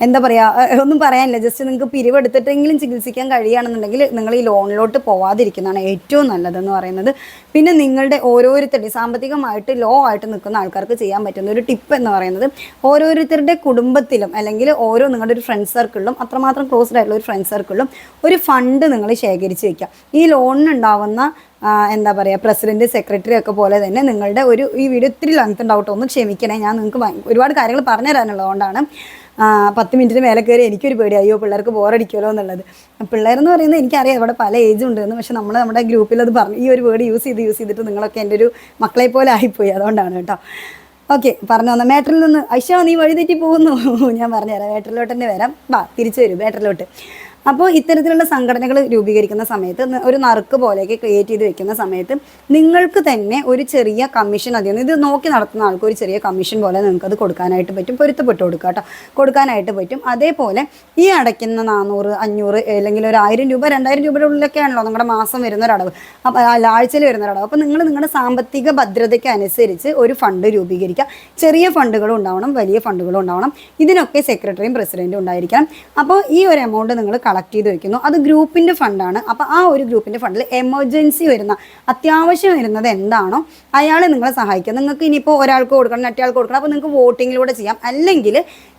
എന്താ പറയുക ഒന്നും പറയാനില്ല. ജസ്റ്റ് നിങ്ങൾക്ക് പിരിവെടുത്തിട്ടെങ്കിലും ചികിത്സിക്കാൻ കഴിയുകയാണെന്നുണ്ടെങ്കിൽ നിങ്ങൾ ഈ ലോണിലോട്ട് പോവാതിരിക്കുന്നതാണ് ഏറ്റവും നല്ലതെന്ന് പറയുന്നത്. പിന്നെ നിങ്ങളുടെ ഓരോരുത്തരുടെ സാമ്പത്തികമായിട്ട് ലോ ആയിട്ട് നിൽക്കുന്ന ആൾക്കാർക്ക് ചെയ്യാൻ പറ്റുന്ന ഒരു ടിപ്പ് എന്ന് പറയുന്നത് ഓരോരുത്തരുടെ കുടുംബത്തിലും അല്ലെങ്കിൽ ഓരോ നിങ്ങളുടെ ഒരു ഫ്രണ്ട് സർക്കിളിലും അത്രമാത്രം ക്ലോസ്ഡ് ആയിട്ടുള്ള ഒരു ഫ്രണ്ട് സർക്കിളിലും ഒരു ഫണ്ട് നിങ്ങൾ ശേഖരിച്ച് വയ്ക്കുക ഈ ലോണിനുണ്ടാവുന്ന എന്താ പറയുക പ്രസിഡന്റ് സെക്രട്ടറി ഒക്കെ പോലെ തന്നെ നിങ്ങളുടെ ഒരു ഈ വീഡിയോ ഒത്തിരി ലെങ്ത് ഉണ്ടാവട്ടെ ഒന്ന് ക്ഷമിക്കണേ. ഞാൻ നിങ്ങൾക്ക് ഒരുപാട് കാര്യങ്ങൾ പറഞ്ഞു തരാനുള്ളതുകൊണ്ടാണ് പത്ത് മിനിറ്റിന് മേലെ കയറി എനിക്കൊരു പേടി. അയ്യോ പിള്ളേർക്ക് ബോറടിക്കുമല്ലോ എന്നുള്ളത്. പിള്ളേരെന്ന് പറയുന്നത് എനിക്കറിയാം ഇവിടെ പല ഉണ്ട് എന്ന് പക്ഷെ നമ്മൾ നമ്മുടെ ഗ്രൂപ്പിൽ അത് പറഞ്ഞു ഈ ഒരു വേർഡ് യൂസ് ചെയ്ത് യൂസ് ചെയ്തിട്ട് നിങ്ങളൊക്കെ എന്റെ ഒരു മക്കളെ പോലെ ആയിപ്പോയി. അതുകൊണ്ടാണ് കേട്ടോ. ഓക്കെ പറഞ്ഞു വന്ന. മേട്ടറിൽ നിന്ന് ഐഷ നീ വഴിതെറ്റി പോകുന്നു. ഞാൻ പറഞ്ഞുതരാം മേട്ടറിലോട്ട് തന്നെ വരാം. വാ തിരിച്ചു വരും മേട്ടറിലോട്ട് അപ്പോൾ ഇത്തരത്തിലുള്ള സംഘടനകൾ രൂപീകരിക്കുന്ന സമയത്ത് ഒരു നറുക്ക് പോലെയൊക്കെ ക്രിയേറ്റ് ചെയ്ത് വെക്കുന്ന സമയത്ത് നിങ്ങൾക്ക് തന്നെ ഒരു ചെറിയ കമ്മീഷൻ അധികം ഇത് നോക്കി നടത്തുന്ന ആൾക്ക് ഒരു ചെറിയ കമ്മീഷൻ പോലെ നിങ്ങൾക്ക് അത് കൊടുക്കാനായിട്ട് പറ്റും പൊരുത്തപ്പെട്ട് കൊടുക്കുക കേട്ടോ. കൊടുക്കാനായിട്ട് പറ്റും. അതേപോലെ ഈ അടയ്ക്കുന്ന നാനൂറ് അഞ്ഞൂറ് അല്ലെങ്കിൽ ഒരു ആയിരം രൂപ രണ്ടായിരം രൂപയുടെ ഉള്ളിലൊക്കെ ആണല്ലോ നിങ്ങളുടെ മാസം വരുന്ന ഒരു അടവ് അപ്പോൾ ആഴ്ചയിൽ വരുന്ന ഒരടവ്. അപ്പോൾ നിങ്ങൾ നിങ്ങളുടെ സാമ്പത്തിക ഭദ്രതയ്ക്ക് അനുസരിച്ച് ഒരു ഫണ്ട് രൂപീകരിക്കുക ചെറിയ ഫണ്ടുകളും ഉണ്ടാവണം വലിയ ഫണ്ടുകളും ഉണ്ടാവണം. ഇതിനൊക്കെ സെക്രട്ടറിയും പ്രസിഡന്റും ഉണ്ടായിരിക്കണം. അപ്പോൾ ഈ ഒരു എമൗണ്ട് നിങ്ങൾ കളക്ട് ചെയ്ത് വെക്കുന്നു. അത് ഗ്രൂപ്പിന്റെ ഫണ്ടാണ് അപ്പോൾ ആ ഒരു ഗ്രൂപ്പിന്റെ ഫണ്ടിൽ എമർജൻസി വരുന്ന അത്യാവശ്യം വരുന്നത് എന്താണോ അയാളെ നിങ്ങളെ സഹായിക്കുക നിങ്ങൾക്ക് ഇനിയിപ്പോൾ ഒരാൾക്ക് കൊടുക്കണം മറ്റേ കൊടുക്കണം. അപ്പോൾ നിങ്ങൾക്ക് വോട്ടിങ്ങിലൂടെ ചെയ്യാം. അല്ലെങ്കിൽ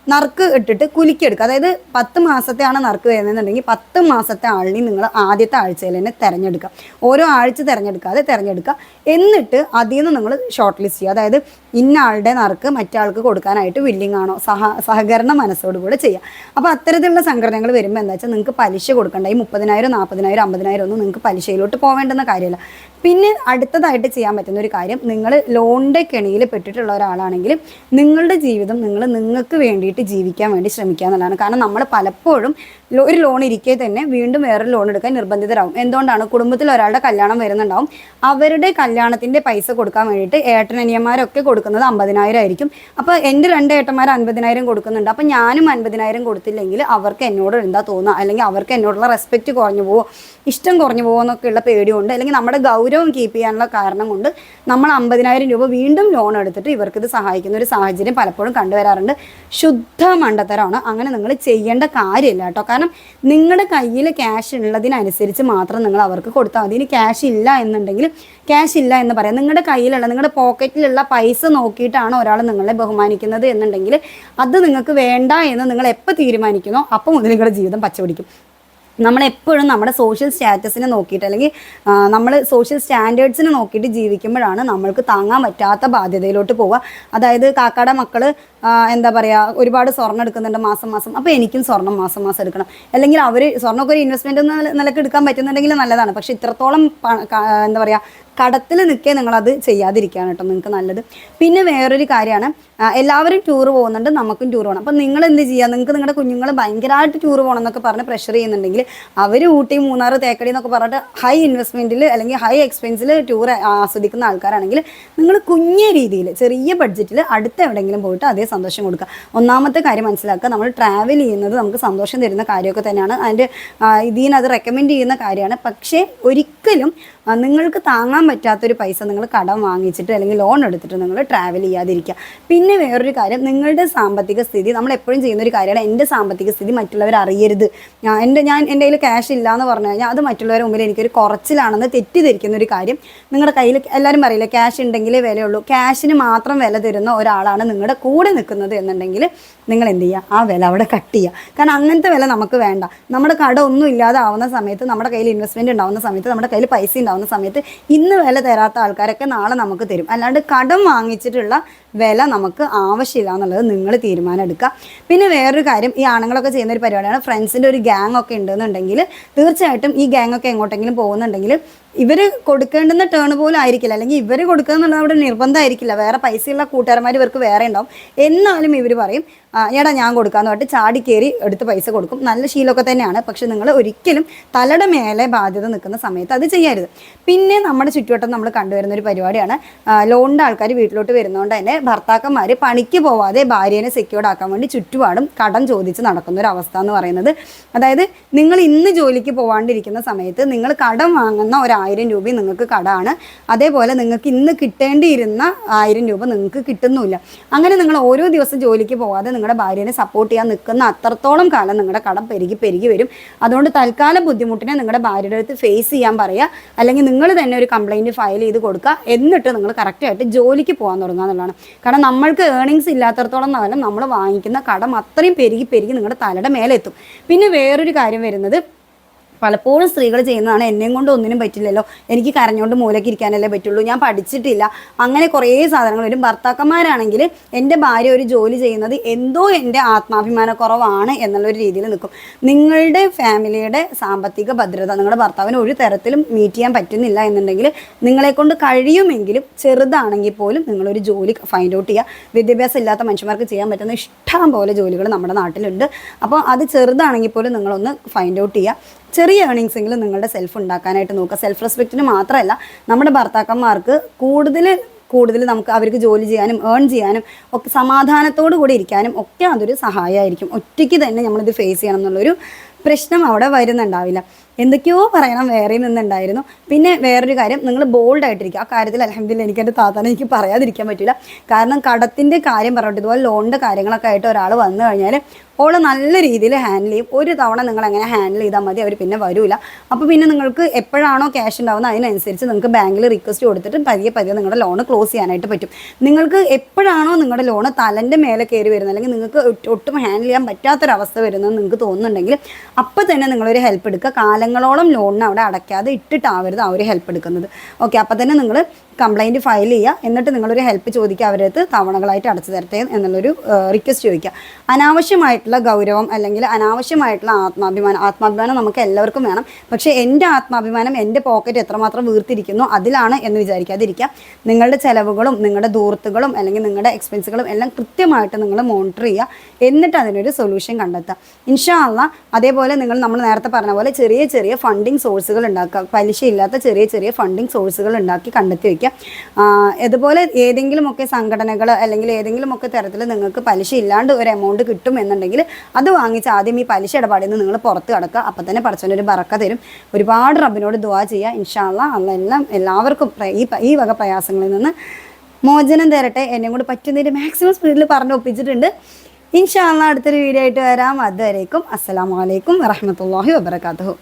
നറുക്ക് ഇട്ടിട്ട് കുലുക്കിയെടുക്കുക. അതായത് പത്ത് മാസത്തെയാണ് നറുക്ക് വരുന്നതെന്നുണ്ടെങ്കിൽ പത്ത് മാസത്തെ ആളിനെ നിങ്ങൾ ആദ്യത്തെ ആഴ്ചയിൽ തന്നെ തിരഞ്ഞെടുക്കുക. ഓരോ ആഴ്ച തിരഞ്ഞെടുക്കാതെ തിരഞ്ഞെടുക്കുക. എന്നിട്ട് അതിൽ നിന്ന് നിങ്ങൾ ഷോർട്ട് ലിസ്റ്റ് ചെയ്യുക. അതായത് ഇന്ന ആളുടെ നറുക്ക് മറ്റാൾക്ക് കൊടുക്കാനായിട്ട് വില്ലിംഗ് ആണോ? സഹ സഹകരണ മനസ്സോടുകൂടെ ചെയ്യുക അപ്പോൾ അത്തരത്തിലുള്ള സംഘടനകൾ വരുമ്പോൾ എന്താ വെച്ചാൽ നിങ്ങൾക്ക് പലിശ കൊടുക്കേണ്ട. ഈ മുപ്പതിനായിരം നാൽപ്പതിനായിരം അമ്പതിനായിരം ഒന്നും നിങ്ങൾക്ക് പലിശയിലോട്ട് പോകേണ്ടെന്ന കാര്യമല്ല. പിന്നെ അടുത്തതായിട്ട് ചെയ്യാൻ പറ്റുന്ന ഒരു കാര്യം നിങ്ങൾ ലോണിന്റെ കെണിയിൽ പെട്ടിട്ടുള്ള ഒരാളാണെങ്കിൽ നിങ്ങളുടെ ജീവിതം നിങ്ങൾ നിങ്ങൾക്ക് വേണ്ടിയിട്ട് ജീവിക്കാൻ വേണ്ടി ശ്രമിക്കുക എന്നുള്ളതാണ്. കാരണം നമ്മൾ പലപ്പോഴും ഒരു ലോൺ ഇരിക്കെ തന്നെ വീണ്ടും വേറൊരു ലോൺ എടുക്കാൻ നിർബന്ധിതരാകും എന്തുകൊണ്ടാണ്? കുടുംബത്തിൽ ഒരാളുടെ കല്യാണം വരുന്നുണ്ടാവും. അവരുടെ കല്യാണത്തിന്റെ പൈസ കൊടുക്കാൻ വേണ്ടിയിട്ട് ഏട്ടനനിയന്മാരൊക്കെ കൊടുക്കുന്നത് അമ്പതിനായിരം ആയിരിക്കും. അപ്പോൾ എന്റെ രണ്ട് ഏട്ടന്മാർ അൻപതിനായിരം കൊടുക്കുന്നുണ്ട്. അപ്പോൾ ഞാനും അൻപതിനായിരം കൊടുത്തില്ലെങ്കിൽ അവർക്ക് എന്നോട് എന്താ തോന്നുക? അല്ലെങ്കിൽ അവർക്ക് എന്നോടുള്ള റെസ്പെക്റ്റ് കുറഞ്ഞു പോവോ? ഇഷ്ടം കുറഞ്ഞു പോകുമോ എന്നൊക്കെയുള്ള പേടിയുണ്ട്. അല്ലെങ്കിൽ നമ്മുടെ ഗൗരവം കീപ്പ് ചെയ്യാനുള്ള കാരണം കൊണ്ട് നമ്മൾ അമ്പതിനായിരം രൂപ വീണ്ടും ലോൺ എടുത്തിട്ട് ഇവർക്ക് ഇത് സഹായിക്കുന്ന ഒരു സാഹചര്യം പലപ്പോഴും കണ്ടുവരാറുണ്ട്. ശുദ്ധ മണ്ടത്തരമാണ്. അങ്ങനെ നിങ്ങൾ ചെയ്യേണ്ട കാര്യമില്ല കേട്ടോ. കാരണം നിങ്ങളുടെ കയ്യിൽ ക്യാഷ് ഉള്ളതിനനുസരിച്ച് മാത്രം നിങ്ങൾ അവർക്ക് കൊടുത്താൽ മതി. ഇനി ക്യാഷ് ഇല്ല എന്നുണ്ടെങ്കിൽ ക്യാഷ് ഇല്ല എന്ന് പറയാം. നിങ്ങളുടെ കയ്യിലുള്ള നിങ്ങളുടെ പോക്കറ്റിലുള്ള പൈസ നോക്കിയിട്ടാണ് ഒരാൾ നിങ്ങളെ ബഹുമാനിക്കുന്നത് എന്നുണ്ടെങ്കിൽ അത് നിങ്ങൾക്ക് വേണ്ട എന്ന് നിങ്ങൾ എപ്പോൾ തീരുമാനിക്കുന്നോ അപ്പോൾ മുതൽ നിങ്ങളുടെ ജീവിതം പച്ചപിടിക്കും. നമ്മളെപ്പോഴും നമ്മുടെ സോഷ്യൽ സ്റ്റാറ്റസിനെ നോക്കിയിട്ട് അല്ലെങ്കിൽ നമ്മൾ സോഷ്യൽ സ്റ്റാൻഡേർഡ്സിനെ നോക്കിയിട്ട് ജീവിക്കുമ്പോഴാണ് നമ്മൾക്ക് താങ്ങാൻ പറ്റാത്ത ബാധ്യതയിലോട്ട് പോവുക. അതായത് കാക്കാട മക്കൾ എന്താ പറയുക ഒരുപാട് സ്വർണം എടുക്കുന്നുണ്ട് മാസം മാസം. അപ്പോൾ എനിക്കും സ്വർണം മാസം മാസം എടുക്കണം. അല്ലെങ്കിൽ അവർ സ്വർണമൊക്കെ ഒരു ഇൻവെസ്റ്റ്മെന്റ് നിലയ്ക്ക് എടുക്കാൻ പറ്റുന്നുണ്ടെങ്കിൽ നല്ലതാണ്. പക്ഷെ ഇത്രത്തോളം എന്താ പറയുക കടത്തിൽ നിൽക്കേ നിങ്ങളത് ചെയ്യാതിരിക്കുകയാണ് കേട്ടോ നിങ്ങൾക്ക് നല്ലത്. പിന്നെ വേറൊരു കാര്യമാണ് എല്ലാവരും ടൂർ പോകുന്നുണ്ട് നമുക്കും ടൂർ പോകണം അപ്പം നിങ്ങൾ എന്ത് ചെയ്യുക നിങ്ങൾക്ക് നിങ്ങളുടെ കുഞ്ഞുങ്ങൾ ഭയങ്കരമായിട്ട് ടൂർ പോകണം എന്നൊക്കെ പറഞ്ഞ് പ്രഷർ ചെയ്യുന്നുണ്ടെങ്കിൽ അവർ ഊട്ടി മൂന്നാർ തേക്കടി എന്നൊക്കെ പറഞ്ഞിട്ട് ഹൈ ഇൻവെസ്റ്റ്മെന്റിൽ അല്ലെങ്കിൽ ഹൈ എക്സ്പെൻസിൽ ടൂർ ആസ്വദിക്കുന്ന ആൾക്കാരാണെങ്കിൽ നിങ്ങൾ കുഞ്ഞ രീതിയിൽ ചെറിയ ബഡ്ജറ്റിൽ അടുത്ത് എവിടെയെങ്കിലും പോയിട്ട് അതേ സന്തോഷം കൊടുക്കുക. ഒന്നാമത്തെ കാര്യം മനസ്സിലാക്കുക നമ്മൾ ട്രാവൽ ചെയ്യുന്നത് നമുക്ക് സന്തോഷം തരുന്ന കാര്യമൊക്കെ തന്നെയാണ്. അതിന്റെ ഇതിന് അത് റെക്കമെൻഡ് ചെയ്യുന്ന കാര്യമാണ്. പക്ഷേ ഒരിക്കലും നിങ്ങൾക്ക് താങ്ങാൻ പറ്റാത്തൊരു പൈസ നിങ്ങൾ കടം വാങ്ങിച്ചിട്ട് അല്ലെങ്കിൽ ലോൺ എടുത്തിട്ട് നിങ്ങൾ ട്രാവൽ ചെയ്യാതിരിക്കുക. പിന്നെ വേറൊരു കാര്യം നിങ്ങളുടെ സാമ്പത്തിക സ്ഥിതി നമ്മൾ എപ്പോഴും ചെയ്യുന്ന ഒരു കാര്യമാണ് എന്റെ സാമ്പത്തിക സ്ഥിതി മറ്റുള്ളവർ അറിയരുത്. എന്റെ ഞാൻ എന്റെ കയ്യിൽ ക്യാഷ് ഇല്ല എന്ന് പറഞ്ഞു കഴിഞ്ഞാൽ അത് മറ്റുള്ളവരെ മുമ്പിൽ എനിക്കൊരു കുറച്ചിലാണെന്ന് തെറ്റിദ്ധരിക്കുന്ന ഒരു കാര്യം നിങ്ങളുടെ കയ്യിൽ എല്ലാവരും പറയില്ല ക്യാഷ് ഉണ്ടെങ്കിലേ വിലയുള്ളൂ. ക്യാഷിന് മാത്രം വില തരുന്ന ഒരാളാണ് നിങ്ങളുടെ കൂടെ നിൽക്കുന്നത് എന്നുണ്ടെങ്കിൽ നിങ്ങൾ എന്ത് ചെയ്യുക? ആ വില അവിടെ കട്ട് ചെയ്യുക. കാരണം അങ്ങനത്തെ വില നമുക്ക് വേണ്ട. നമ്മുടെ കട ഒന്നും ഇല്ലാതെ ആവുന്ന സമയത്ത് നമ്മുടെ കയ്യിൽ ഇൻവെസ്റ്റ്മെന്റ് ഉണ്ടാവുന്ന സമയത്ത് നമ്മുടെ കയ്യിൽ പൈസ ഉണ്ടാവുന്ന സമയത്ത് ഇന്ന് വില തരാത്ത ആൾക്കാരൊക്കെ നാളെ നമുക്ക് തരും. അല്ലാണ്ട് കടം വാങ്ങിച്ചിട്ടുള്ള വില നമുക്ക് ആവശ്യമില്ല എന്നുള്ളത് നിങ്ങൾ തീരുമാനം എടുക്കുക പിന്നെ വേറൊരു കാര്യം ഈ ആണുങ്ങളൊക്കെ ചെയ്യുന്ന ഒരു പരിപാടിയാണ്. ഫ്രണ്ട്സിന്റെ ഒരു ഗ്യാങ് ഒക്കെ ഉണ്ടെന്നുണ്ടെങ്കിൽ തീർച്ചയായിട്ടും ഈ ഗ്യാങ് ഒക്കെ എങ്ങോട്ടെങ്കിലും പോകുന്നുണ്ടെങ്കിൽ ഇവർ കൊടുക്കേണ്ടുന്ന ടേൺ പോലും ആയിരിക്കില്ല. അല്ലെങ്കിൽ ഇവർ കൊടുക്കുക എന്നുള്ളത് അവിടെ നിർബന്ധമായിരിക്കില്ല. വേറെ പൈസയുള്ള കൂട്ടുകാരന്മാർ ഇവർക്ക് വേറെ ഉണ്ടാവും. എന്നാലും ഇവർ പറയും "ആ, എടാ ഞാൻ കൊടുക്കാന്ന് പറഞ്ഞിട്ട് ചാടി കയറി എടുത്ത് പൈസ കൊടുക്കും. നല്ല ശീലമൊക്കെ തന്നെയാണ്. പക്ഷെ നിങ്ങൾ ഒരിക്കലും തലയുടെ മേലെ ബാധ്യത നിൽക്കുന്ന സമയത്ത് അത് ചെയ്യരുത്. പിന്നെ നമ്മുടെ ചുറ്റുവട്ടം നമ്മൾ കണ്ടുവരുന്ന ഒരു പരിപാടിയാണ് ലോണിന്റെ ആൾക്കാർ വീട്ടിലോട്ട് വരുന്നതുകൊണ്ട് തന്നെ ഭർത്താക്കന്മാർ പണിക്ക് പോവാതെ ഭാര്യേനെ സെക്യൂർഡ് ആക്കാൻ വേണ്ടി ചുറ്റുപാടും കടം ചോദിച്ച് നടക്കുന്ന ഒരു അവസ്ഥ എന്ന് പറയുന്നത്. അതായത് നിങ്ങൾ ഇന്ന് ജോലിക്ക് പോവാണ്ടിരിക്കുന്ന സമയത്ത് നിങ്ങൾ കടം വാങ്ങുന്ന ഒരായിരം രൂപയും നിങ്ങൾക്ക് കടമാണ്. അതേപോലെ നിങ്ങൾക്ക് ഇന്ന് കിട്ടേണ്ടിയിരുന്ന ആയിരം രൂപ നിങ്ങൾക്ക് കിട്ടുന്നുമില്ല. അങ്ങനെ നിങ്ങൾ ഓരോ ദിവസം ജോലിക്ക് പോവാതെ നിങ്ങളുടെ ഭാര്യനെ സപ്പോർട്ട് ചെയ്യാൻ നിൽക്കുന്ന അത്രത്തോളം കാലം നിങ്ങളുടെ കടം പെരുകി പെരുകി വരും. അതുകൊണ്ട് തൽക്കാലം ബുദ്ധിമുട്ടിനെ നിങ്ങളുടെ ഭാര്യയുടെ അടുത്ത് ഫേസ് ചെയ്യാൻ പറയുക അല്ലെങ്കിൽ നിങ്ങൾ തന്നെ ഒരു കംപ്ലൈന്റ് ഫയൽ ചെയ്ത് കൊടുക്കുക. എന്നിട്ട് നിങ്ങൾ കറക്റ്റായിട്ട് ജോലിക്ക് പോകാൻ തുടങ്ങുക എന്നുള്ളതാണ്. കാരണം നമ്മൾക്ക് ഏണിങ്സ് ഇല്ലാത്തടത്തോളം കാലം നമ്മൾ വാങ്ങിക്കുന്ന കടം അത്രയും പെരുകി പെരുകി നിങ്ങളുടെ തലയുടെ മേലെത്തും. പിന്നെ വേറൊരു കാര്യം വരുന്നത് പലപ്പോഴും സ്ത്രീകൾ ചെയ്യുന്നതാണ്. എന്നെയും കൊണ്ട് ഒന്നിനും പറ്റില്ലല്ലോ. എനിക്ക് കരഞ്ഞുകൊണ്ട് മൂലയ്ക്ക് ഇരിക്കാനല്ലേ പറ്റുള്ളൂ. ഞാൻ പഠിച്ചിട്ടില്ല. അങ്ങനെ കുറേ സാധനങ്ങൾ വരും. ഭർത്താക്കന്മാരാണെങ്കിൽ എന്റെ ഭാര്യ ഒരു ജോലി ചെയ്യുന്നത് എന്തോ എന്റെ ആത്മാഭിമാനക്കുറവാണ് എന്നുള്ളൊരു രീതിയിൽ നിൽക്കും. നിങ്ങളുടെ ഫാമിലിയുടെ സാമ്പത്തിക ഭദ്രത നിങ്ങളുടെ ഭർത്താവിന് ഒരു തരത്തിലും മീറ്റ് ചെയ്യാൻ പറ്റുന്നില്ല എന്നുണ്ടെങ്കിൽ നിങ്ങളെ കൊണ്ട് കഴിയുമെങ്കിലും ചെറുതാണെങ്കിൽ പോലും നിങ്ങളൊരു ജോലി ഫൈൻഡ് ഔട്ട് ചെയ്യുക. വിദ്യാഭ്യാസം ഇല്ലാത്ത മനുഷ്യന്മാർക്ക് ചെയ്യാൻ പറ്റുന്ന ഇഷ്ടം പോലെ ജോലികൾ നമ്മുടെ നാട്ടിലുണ്ട്. അപ്പോൾ അത് ചെറുതാണെങ്കിൽ പോലും നിങ്ങളൊന്ന് ഫൈൻഡ് ഔട്ട് ചെയ്യുക. ചെറിയ ഏണിങ്സ് എങ്കിലും നിങ്ങളുടെ സെൽഫ് ഉണ്ടാക്കാനായിട്ട് നോക്കുക. സെൽഫ് റെസ്പെക്റ്റിന് മാത്രമല്ല നമ്മുടെ ഭർത്താക്കന്മാർക്ക് കൂടുതൽ കൂടുതൽ നമുക്ക് അവർക്ക് ജോലി ചെയ്യാനും ഏൺ ചെയ്യാനും ഒക്കെ സമാധാനത്തോടു കൂടി ഇരിക്കാനും ഒക്കെ അതൊരു സഹായമായിരിക്കും. ഒറ്റയ്ക്ക് തന്നെ നമ്മളിത് ഫേസ് ചെയ്യണം എന്നുള്ളൊരു പ്രശ്നം അവിടെ വരുന്നുണ്ടാവില്ല. എന്തൊക്കെയോ പറയണം വേറെ നിന്നുണ്ടായിരുന്നു. പിന്നെ വേറൊരു കാര്യം നിങ്ങൾ ബോൾഡ് ആയിട്ടിരിക്കുക. ആ കാര്യത്തിൽ അലഹമ്മദില്ല എനിക്ക് എന്റെ താത്താനെ എനിക്ക് പറയാതിരിക്കാൻ പറ്റില്ല. കാരണം കടത്തിന്റെ കാര്യം പറഞ്ഞിട്ട് ഇതുപോലെ ലോണിന്റെ കാര്യങ്ങളൊക്കെ ആയിട്ട് ഒരാൾ വന്നു കഴിഞ്ഞാൽ ഓൾ നല്ല രീതിയിൽ ഹാൻഡിൽ ചെയ്യും. ഒരു തവണ നിങ്ങൾ എങ്ങനെ ഹാൻഡിൽ ചെയ്താൽ മതി അവർ പിന്നെ വരില്ല അപ്പോൾ പിന്നെ നിങ്ങൾക്ക് എപ്പോഴാണോ ക്യാഷ് ഉണ്ടാവുന്നത് അതിനനുസരിച്ച് നിങ്ങൾക്ക് ബാങ്കിൽ റിക്വസ്റ്റ് കൊടുത്തിട്ട് പതിയെ പതിയെ നിങ്ങളുടെ ലോൺ ക്ലോസ് ചെയ്യാനായിട്ട് പറ്റും. നിങ്ങൾക്ക് എപ്പോഴാണോ നിങ്ങളുടെ ലോൺ തലന്റെ മേലെ കയറി വരുന്നത് അല്ലെങ്കിൽ നിങ്ങൾക്ക് ഒട്ടും ഹാൻഡിൽ ചെയ്യാൻ പറ്റാത്തൊരവസ്ഥ വരുന്നത് നിങ്ങൾക്ക് തോന്നുന്നുണ്ടെങ്കിൽ അപ്പോൾ തന്നെ നിങ്ങളൊരു ഹെൽപ്പ് എടുക്കുക. കാലങ്ങളോളം ലോണിന് അവിടെ അടയ്ക്കാതെ ഇട്ടിട്ടാവരുത് ആ ഒരു ഹെൽപ്പ് എടുക്കുന്നത്. ഓക്കെ അപ്പോൾ തന്നെ നിങ്ങൾ കംപ്ലൈന്റ് ഫയൽ ചെയ്യുക. എന്നിട്ട് നിങ്ങളൊരു ഹെൽപ്പ് ചോദിക്കുക അവരടുത്ത് തവണകളായിട്ട് അടച്ചു തരട്ടെ എന്നുള്ളൊരു റിക്വസ്റ്റ് ചോദിക്കുക. അനാവശ്യമായിട്ടുള്ള ഗൗരവം അല്ലെങ്കിൽ അനാവശ്യമായിട്ടുള്ള ആത്മാഭിമാനം ആത്മാഭിമാനം നമുക്ക് എല്ലാവർക്കും വേണം. പക്ഷേ എന്റെ ആത്മാഭിമാനം എന്റെ പോക്കറ്റ് എത്രമാത്രം വീർത്തിരിക്കുന്നു അതിലാണ് എന്ന് വിചാരിക്കാതിരിക്കുക. നിങ്ങളുടെ ചിലവുകളും നിങ്ങളുടെ ദൂർത്തുകളും അല്ലെങ്കിൽ നിങ്ങളുടെ എക്സ്പെൻസുകളും എല്ലാം കൃത്യമായിട്ട് നിങ്ങൾ മോണിറ്റർ ചെയ്യുക. എന്നിട്ട് അതിനൊരു സൊല്യൂഷൻ കണ്ടെത്തുക. ഇൻഷാ അല്ല അതേപോലെ നിങ്ങൾ നമ്മൾ നേരത്തെ പറഞ്ഞ പോലെ ചെറിയ ചെറിയ ഫണ്ടിങ് സോഴ്സുകൾ ഉണ്ടാക്കുക. പലിശയില്ലാത്ത ചെറിയ ചെറിയ ഫണ്ടിങ് സോഴ്സുകൾ ഉണ്ടാക്കി കണ്ടെത്തി വയ്ക്കുക ആഹ് ഇതുപോലെ ഏതെങ്കിലുമൊക്കെ സംഘടനകൾ അല്ലെങ്കിൽ ഏതെങ്കിലുമൊക്കെ തരത്തിൽ നിങ്ങൾക്ക് പലിശ ഇല്ലാണ്ട് ഒരു എമൗണ്ട് കിട്ടും എന്നുണ്ടെങ്കിൽ അത് വാങ്ങിച്ച് ആദ്യം ഈ പലിശ ഇടപാടിൽ നിന്ന് നിങ്ങൾ പുറത്ത് കിടക്കുക. അപ്പം തന്നെ ഒരു ബറക്ക തരും. ഒരുപാട് റബ്ബിനോട് ദുവാ ചെയ്യുക. ഇൻഷാല്ല അതെല്ലാം എല്ലാം എല്ലാവർക്കും ഈ ഈ വക പ്രയാസങ്ങളിൽ നിന്ന് മോചനം തരട്ടെ. എന്നെ കൊണ്ട് പറ്റുന്നതിന്റെ മാക്സിമം സ്പീഡിൽ പറഞ്ഞ് ഒപ്പിച്ചിട്ടുണ്ട്. ഇൻഷാല്ല അടുത്തൊരു വീഡിയോ ആയിട്ട് വരാം. അതുവരേക്കും അസ്സാം വലൈക്കും വറഹമത്തല്ലാഹി വബർക്കാത്തു